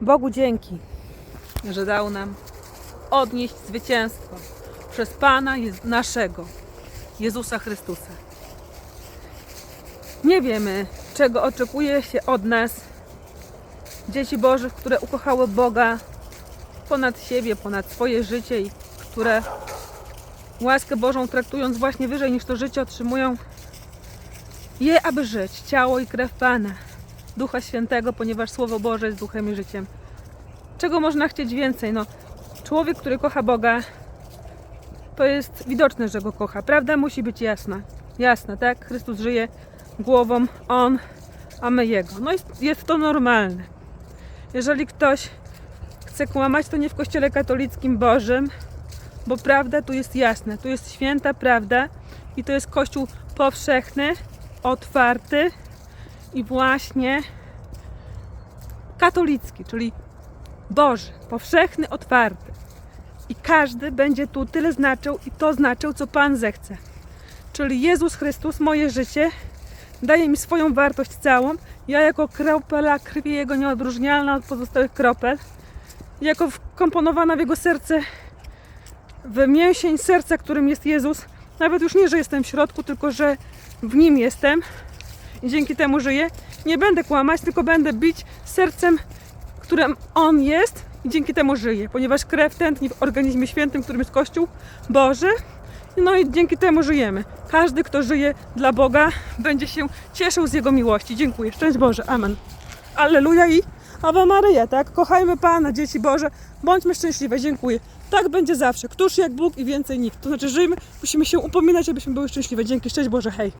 Bogu dzięki, że dał nam odnieść zwycięstwo przez Pana Jez- naszego, Jezusa Chrystusa. Nie wiemy, czego oczekuje się od nas, dzieci Bożych, które ukochały Boga ponad siebie, ponad swoje życie i które łaskę Bożą traktując właśnie wyżej niż to życie otrzymują je, aby żyć, ciało i krew Pana, Ducha Świętego, ponieważ Słowo Boże jest duchem i życiem. Czego można chcieć więcej? No, człowiek, który kocha Boga, to jest widoczne, że go kocha. Prawda musi być jasna. Jasna, tak? Chrystus żyje głową, On, a my Jego. No jest, jest to normalne. Jeżeli ktoś chce kłamać, to nie w kościele katolickim Bożym, bo prawda tu jest jasna. Tu jest święta prawda i to jest kościół powszechny, otwarty i właśnie katolicki, czyli Boży, powszechny, otwarty. I każdy będzie tu tyle znaczył i to znaczył, co Pan zechce. Czyli Jezus Chrystus, moje życie, daje mi swoją wartość całą. Ja jako kropela krwi Jego nieodróżnialna od pozostałych kropel, jako wkomponowana w Jego serce, w mięsień serca, którym jest Jezus, nawet już nie, że jestem w środku, tylko że w Nim jestem i dzięki temu żyję, nie będę kłamać, tylko będę bić sercem, którym On jest i dzięki temu żyję, ponieważ krew tętni w organizmie świętym, którym jest Kościół Boży, no i dzięki temu żyjemy. Każdy, kto żyje dla Boga, będzie się cieszył z Jego miłości. Dziękuję. Szczęść Boże. Amen. Alleluja i Awa Maryja, tak? Kochajmy Pana, dzieci Boże. Bądźmy szczęśliwe. Dziękuję. Tak będzie zawsze. Któż jak Bóg i więcej nikt. To znaczy żyjmy, musimy się upominać, abyśmy były szczęśliwe. Dzięki. Szczęść Boże. Hej.